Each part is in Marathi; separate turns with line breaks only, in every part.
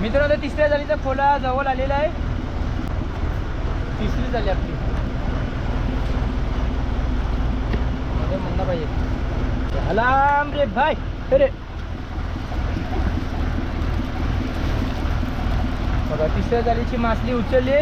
मित्रांनो तिसऱ्या जाळीचा खोला जवळ आलेला आहे. तिसरी झाली आपली. म्हणणं पाहिजे. हलाम रे भाई. अरे. बघा तिसऱ्या जाळीची मासली उचलली.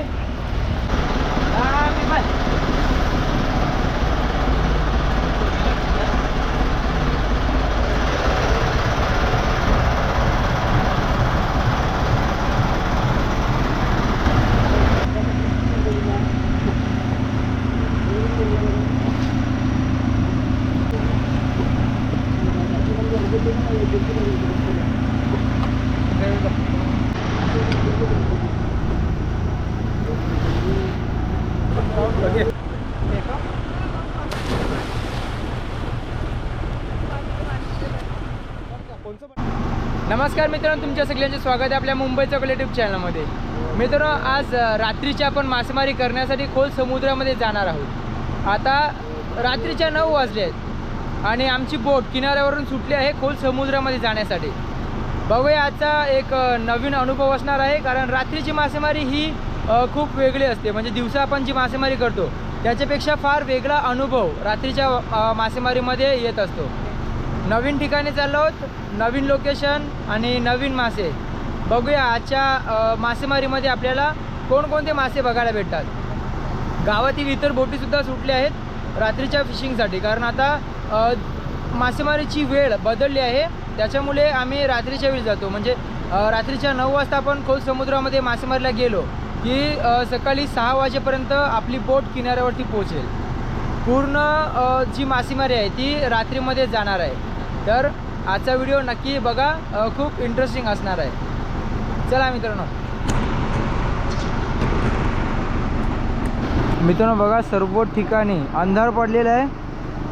नमस्कार मित्रांनो तुमच्या सगळ्यांचे स्वागत आहे आपल्या मुंबई चॉकलेट यूट्यूब चॅनलमध्ये मित्रांनो आज रात्रीची आपण मासेमारी करण्यासाठी खोल समुद्रामध्ये जाणार आहोत. आता रात्रीच्या नऊ वाजले आहेत आणि आमची बोट किनाऱ्यावरून सुटली आहे खोल समुद्रामध्ये जाण्यासाठी. बघूया आजचा एक नवीन अनुभव असणार आहे कारण रात्रीची मासेमारी ही खूप वेगळी असते. म्हणजे दिवसा आपण जी मासेमारी करतो त्याच्यापेक्षा फार वेगळा अनुभव रात्रीच्या मासेमारीमध्ये येत असतो. नवीन ठिकाणी चाललो आहोत नवीन लोकेशन आणि नवीन मासे. बघूया आजच्या मासेमारीमध्ये आपल्याला कोणकोणते मासे बघायला भेटतात. गावातील इतर बोटीसुद्धा सुटल्या आहेत रात्रीच्या फिशिंगसाठी कारण आता मासेमारीची वेळ बदलली आहे. त्याच्यामुळे आम्ही रात्रीच्या वेळी जातो. म्हणजे रात्रीच्या नऊ वाजता आपण खोल समुद्रामध्ये मासेमारीला गेलो की सकाळी सहा वाजेपर्यंत आपली बोट किनाऱ्यावरती पोहोचेल. पूर्ण जी मासेमारी आहे ती रात्रीमध्ये जाणार आहे. तर आजचा व्हिडिओ नक्की बघा. खूप इंटरेस्टिंग असणार आहे. चला मित्रांनो. मित्रांनो बघा सर्व ठिकाणी अंधार पडलेला आहे.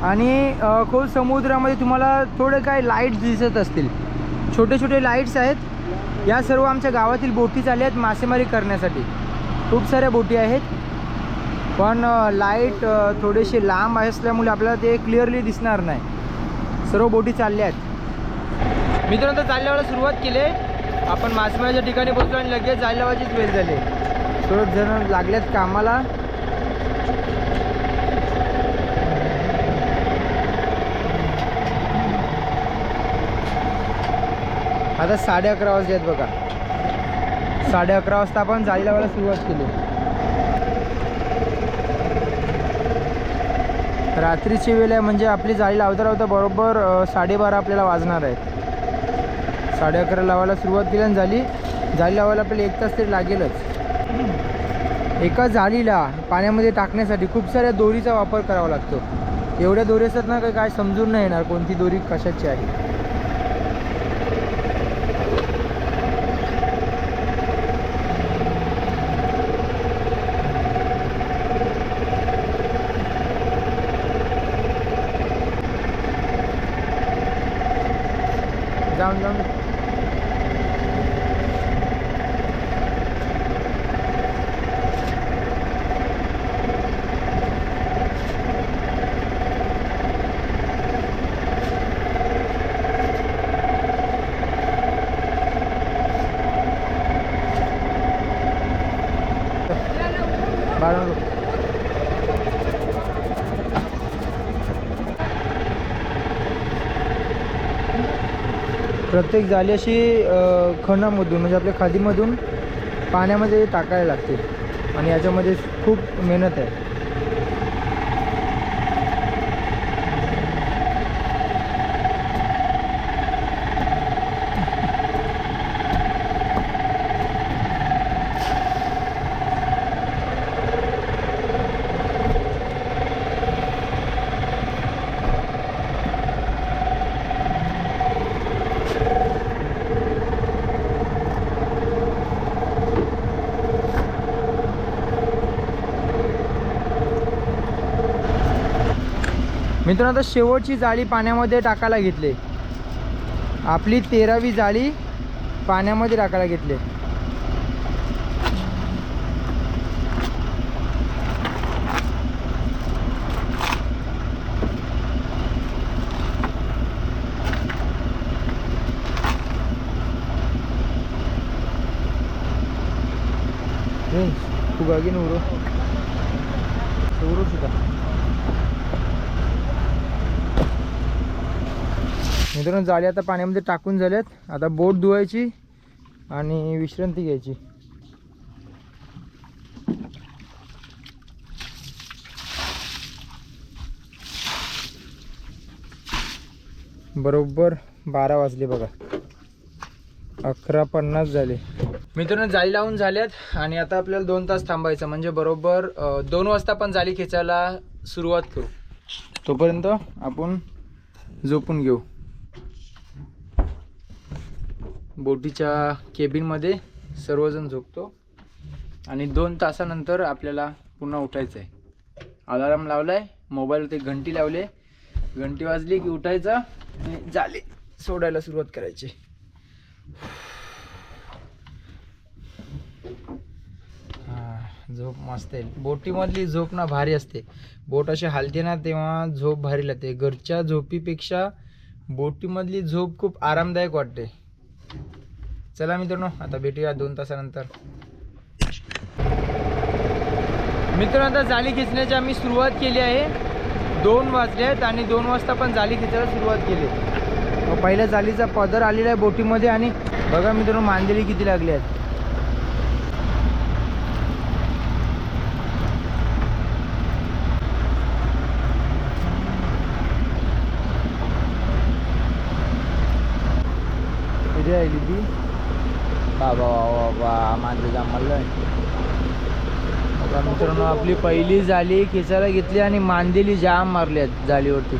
आणि खोल समुद्रामध्ये तुम्हाला थोडे काय लाईट्स दिसत असतील. छोटे छोटे लाईट्स आहेत. या सर्व आमच्या गावातील बोटी चालल्या आहेत मासेमारी करण्यासाठी. खूप साऱ्या बोटी आहेत. पण लाइट थोडेसे लांब असल्यामुळे आपल्याला ते क्लिअरली दिसणार नाही. सर्व बोटी चालल्या आहेत मित्रांनो तर चालल्यावर सुरुवात केली. आहे आपण मासेमारीच्या ठिकाणी पोहोचलो आणि लगेच जायलावाचीच वेळ झाली. थोडं जण लागल्यात कामाला. आता साडे अकरा वाजले आहेत बघा. साडे अकरा वाजता आपण जाळी लावायला सुरुवात केली. रात्रीची वेळ आहे म्हणजे आपली जाळी लावता लावता बरोबर साडेबारा आपल्याला वाजणार आहेत. साडे अकरा लावायला सुरुवात केली आणि झाली. जाळी लावायला आपल्याला एक तास तरी लागेलच. एका जाळीला पाण्यामध्ये टाकण्यासाठी खूप साऱ्या दोरीचा वापर करावा लागतो. एवढ्या दोरी असतात ना काही काय समजून नाही येणार कोणती दोरी कशाची आहे. जाऊन जाऊन प्रत्येक जाळी अशी खणामधून म्हणजे आपल्या खादीमधून पाण्यामध्ये टाकायला लागते. आणि याच्यामध्ये खूप मेहनत आहे. मित्रांनो आता शेवटची जाळी पाण्यामध्ये टाकायला घेतली. आपली तेरावी जाळी पाण्यामध्ये टाकायला घेतली. ए तू गागी ना उरो सुद्धा मित्रांनो जाळी आता पाण्यामध्ये टाकून झाल्यात. आता बोट धुवायची आणि विश्रांती घ्यायची. बरोबर बारा वाजले बघा. अकरा पन्नास झाले. मित्रांनो जाळी लावून झाल्यात आणि आता आपल्याला दोन तास थांबायचं. म्हणजे बरोबर दोन वाजता पण जाळी खेचायला सुरुवात करू. तोपर्यंत आपण झोपून घेऊ. बोटीच्या केबिनमध्ये सर्वजण झोपतो आणि दोन तासानंतर आपल्याला पुन्हा उठायचं आहे अलाराम लावलाय मोबाईलवरती घंटी लावले घंटी वाजली की उठायचं आणि झाले. सोडायला सुरुवात करायची. झोप मस्त आहे. बोटीमधली झोप ना भारी असते. बोट अशी हालते ना तेव्हा झोप भारी लागते. घरच्या झोपीपेक्षा बोटीमधली झोप खूप आरामदायक वाटते. चला मित्रांनो आता भेटूया दोन तासानंतर. मित्रांनो आता जाळी खेचण्याची आम्ही सुरुवात केली आहे. दोन वाजले आहेत आणि दोन वाजता पण जाळी खेचायला सुरुवात केली. पहिल्या जाळीचा पदर आलेला आहे बोटीमध्ये आणि बघा मित्रांनो मांदेली किती लागली आहेत. राहिली ती बाबा बाबा बा मांजर जमलं आता मित्रांनो आपली पहिली जाली खेचायला घेतली आणि मांदेली जाम मारल्यात जालीवरती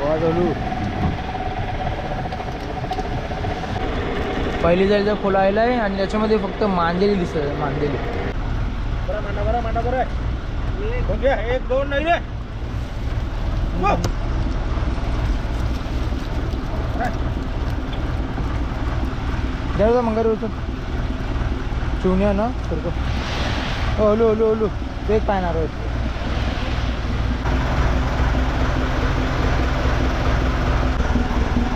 वा चालू पहिली जाळीचा खोला आहे आणि त्याच्यामध्ये फक्त मांदेली दिसत आहे मांदेली.
बरं मांडा बरं मांडा बरं. ओके एक दोन नाही रे.
जाऊ मंगार चुन्या ना? सरको हो हलो हलो हलो ते एक पाहणार आहेत.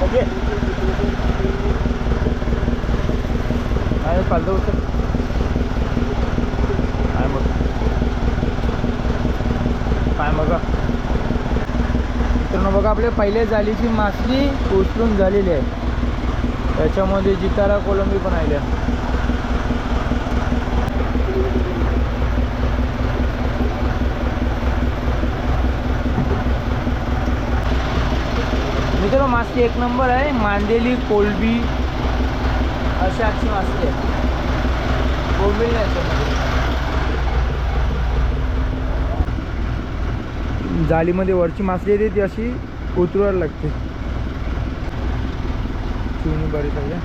ओके.
काय चालतं होतं. काय काय बघा मित्रांनो बघा आपले पहिले जाळीची मासली उचलून झालेली आहे. त्याच्यामध्ये जितारा कोलंबी पण आल्या मित्रांनो मासली एक नंबर आहे. मांदेली कोलबी अशी आजची मासली आहे कोलबी नाही. जाळीमध्ये वरची मासली येते ती अशी उतरवायला लागते. चिवणी बरी सगळ्या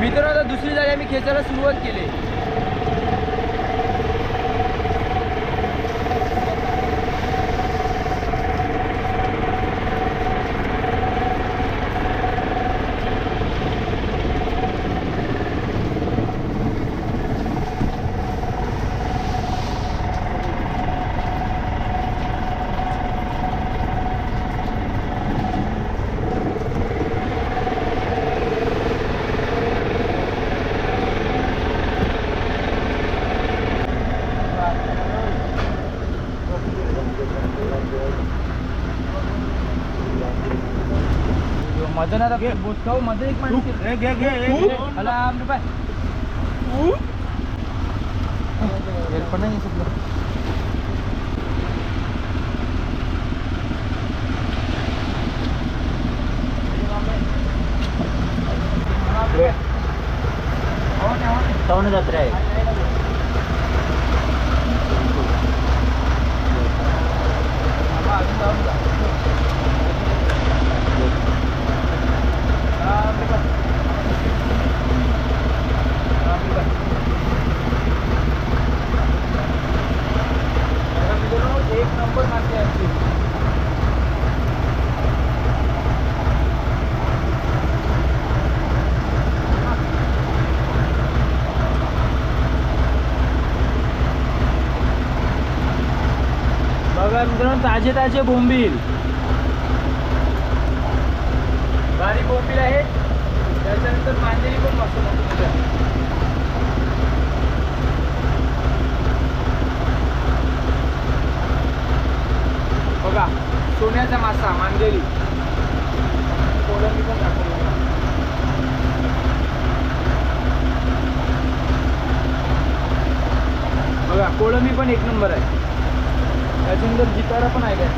मित्रांनो आता दुसरी जाळी आम्ही खेचायला सुरुवात केली. मदन आता बोसकावमध्ये एक
तू
माणूस
घे घे घे एक.
हला आमने पाय एअरफोन नाही सुटलं
श्रावण जत्रा आहे
एक नंबर मागते असते बघा ताजे ताजे बोंबील. बारीक बोंबील आहे. त्याच्यानंतर मांदेली पण मस्त मोठी बघा सोन्याचा मासा मांदेली कोलंबी पण दाखवली बघा कोळंबी पण एक नंबर आहे. त्याच्यानंतर जितारा पण आहे काय?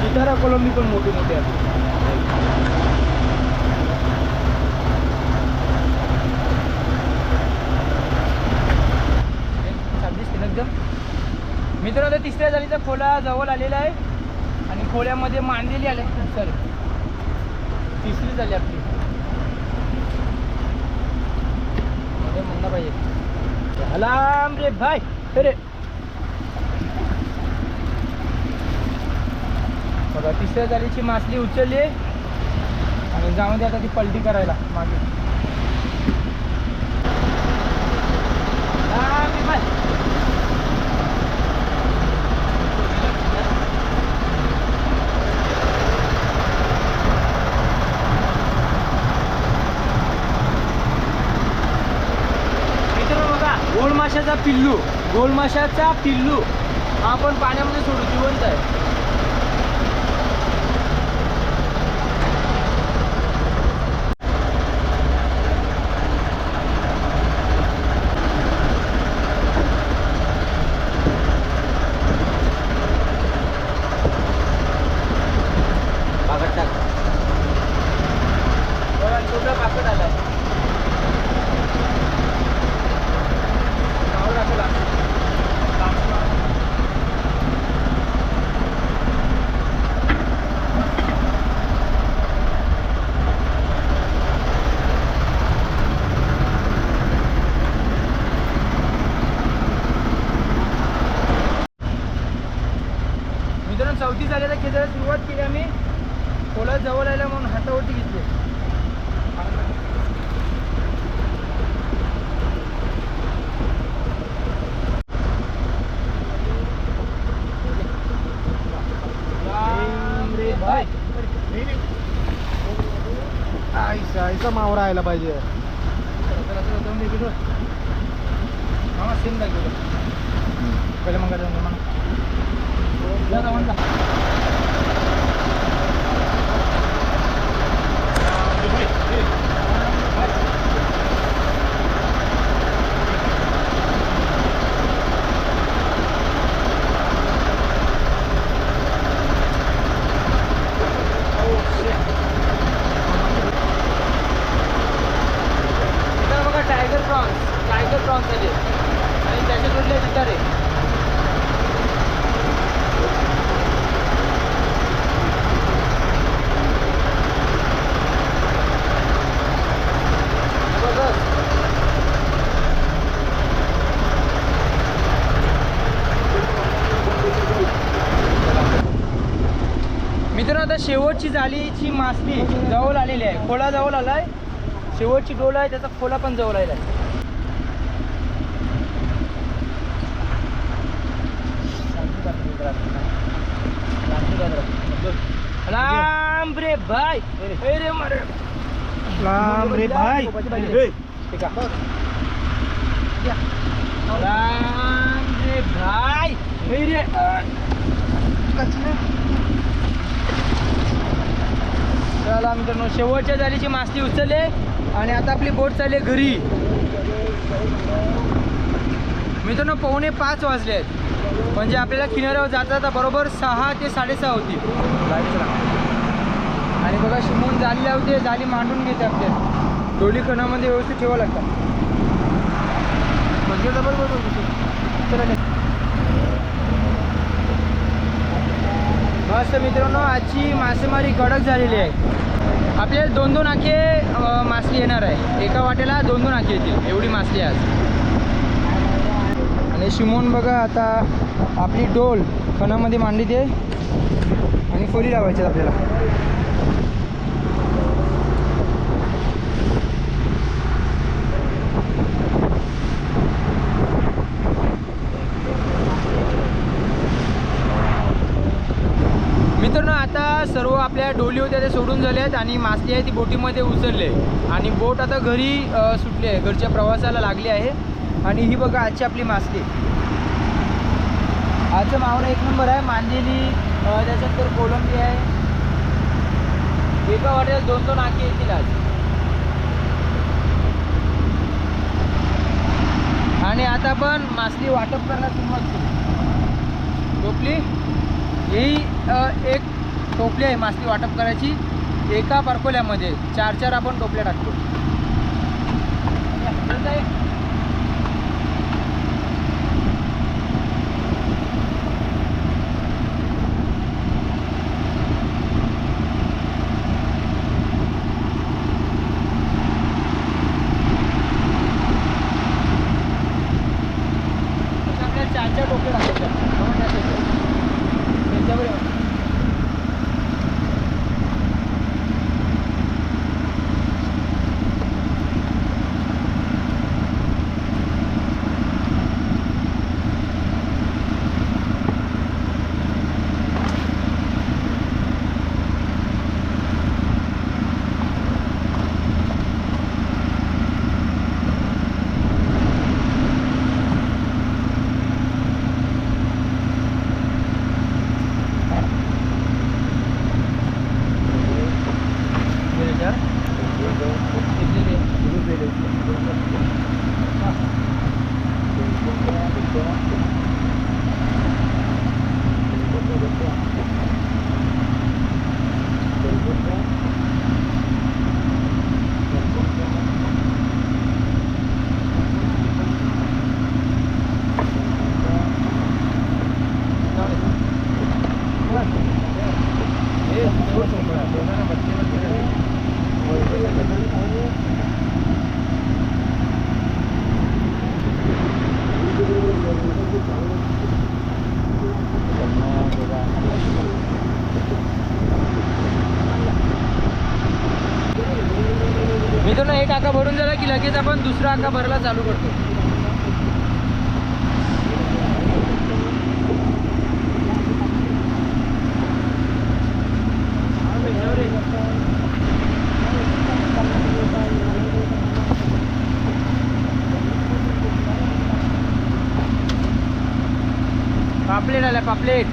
जितारा कोलंबी पण मोठी मोठी आहे. छान एकदम मित्रांनो आता तिसऱ्या जालीचा खोला जवळ आलेला आहे आणि खोल्यामध्ये मांदेली आले सर. तिसरी झाली आपली. मध्ये पाहिजे हलाम रे भाई. अरे. बघा तिसऱ्या जालीची मासली उचलली. आणि जाऊन दे आता ती पलटी करायला मागे. बघा गोल माशाचा पिल्लू गोल माशाचा पिल्लू आपण पाण्यामध्ये सोडू जिवंत आहे. बघा छोटा पाकड आलाय नाव टाकला मित्रांनो चौथी झालेला खेळायला सुरुवात केली आम्ही खोला जवळ आला म्हणून हातावरती घेतले राम रे भाई
आईसा आईचा मावरा यायला पाहिजे.
चला, चला, पहिले मग दे म्हणा. जा, जाऊन जा. इथं बघा टायगर प्रॉन्स टायगर प्रॉन्स आले आणि त्याच्या जोडले जितारे जबरदस्त. मित्रांनो आता शेवटची जालीची मासली जवळ आलेली आहे. खोला जवळ आलाय. शेवटची डोल आहे त्याचा खोला पण जवळ आहे. राम रे भाई. अरे मरे.
राम रे भाई.
ठीक आहे. राम रे भाई. अरे चला मित्रांनो शेवटच्या जालीची मासली उचलले. आणि आता आपली बोट चालली आहे घरी. मित्रांनो पावणे पाच वाजले आहेत. म्हणजे आपल्याला किनाऱ्यावर जाता जाता बरोबर सहा ते साडेसहा होती. आणि बघा शिमून जाली लावते जाली मांडून घेते आपल्या डोली कणामध्ये व्यवस्थित ठेवावं लागतात म्हणजे डबल बरोबर चला. मस्त मित्रांनो आजची मासेमारी कडक झालेली आहे. आपल्याला दोन दोन आखे मासली येणार आहे. एका वाटेला दोन दोन आखे येतील. एवढी मासली आहे आज. आणि शिमोन बघा आता आपली डोल खणामध्ये मांडली ते. आणि फोली लावायची आहेत आपल्याला मित्रांनो आता सर्व आपल्या डोली होत्या ते सोडून झाले आहेत आणि मासली आहे ती बोटीमध्ये उचलले आणि बोट आता घरी सुटली आहे. घरच्या प्रवासाला लागली आहे. आणि ही बघा आजची आपली मासली आजचं मावळा एक नंबर आहे. मांदेली त्याच्यानंतर कोलंबी आहे. एका वाटेला. दोन दोन आखे येतील आज. आणि आता पण मासली वाटप करायला सुरुवात करू टोपली ही एक टोपली आहे मासली वाटप करायची. एका बरकोल्यामध्ये चार चार आपण टोपल्या टाकतो चलतं आहे? अशा आपल्याला चार चार टोपल्या टाकायच्या दोन टाकायच्या. त्यांच्यावर येऊ. याच्यावर. घेतलेली आहे. हा. हे, सोड, सोड. मित्रांनो एक आका भरून झाला की लगेच आपण दुसरा आका भरायला चालू करतो. पापलेट आला पापलेट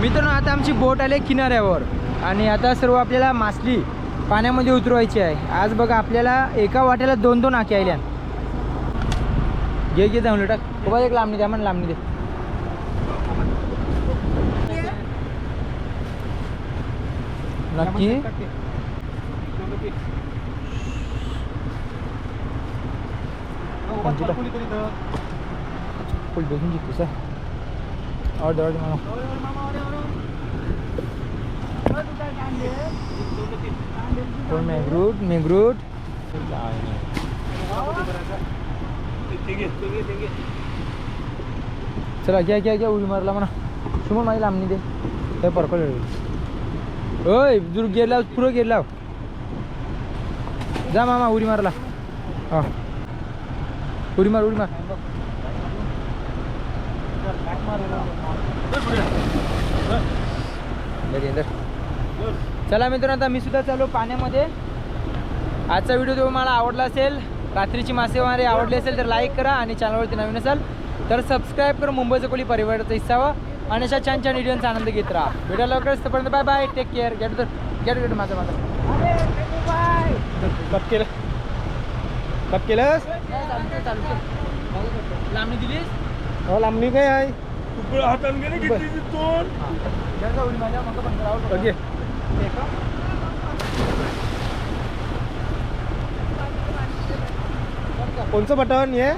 मित्रांनो आता आमची बोट आली किनाऱ्यावर. आणि आता सर्व आपल्याला मासली पाण्यामध्ये उतरवायची आहे. आज बघा आपल्याला एका वाट्याला दोन दोन आखे आल्या. घे घे जाऊन टाक बाबा एक लांबणी द्या म्हणून लांबणी दे नक्की? फुल बघून सर ऑर्डर कोण मेघरूट मेघरूट चला घ्या घ्या घ्या उडी मारला म्हणा. सुमन माझी लांबणी दे. ते परकल ओय दूर गेर लाव पुरं गेर लाव जा मामा उडी मारला. हा. उडी मार उडी मार. दर, दर. चला मित्रांनो आता मी सुद्धा चालू पाण्यामध्ये. आजचा व्हिडिओ तुम्हाला आवडला असेल रात्रीची मासेमारी आवडली असेल तर लाईक करा आणि चॅनलवरती नवीन असाल तर सबस्क्राईब करून मुंबईचं कोली परिवाराचा हिस्सा व्हा आणि अशा छान छान व्हिडिओचा आनंद घेत राहा. व्हिडिओ लवकरच तोपर्यंत bye bye take care get get get माझा माझा
कट केलं. कट केलंस?
लांबणी दिलीस?
हो लांबणी काय आहे?
हाताने
कोणचं बटन हे?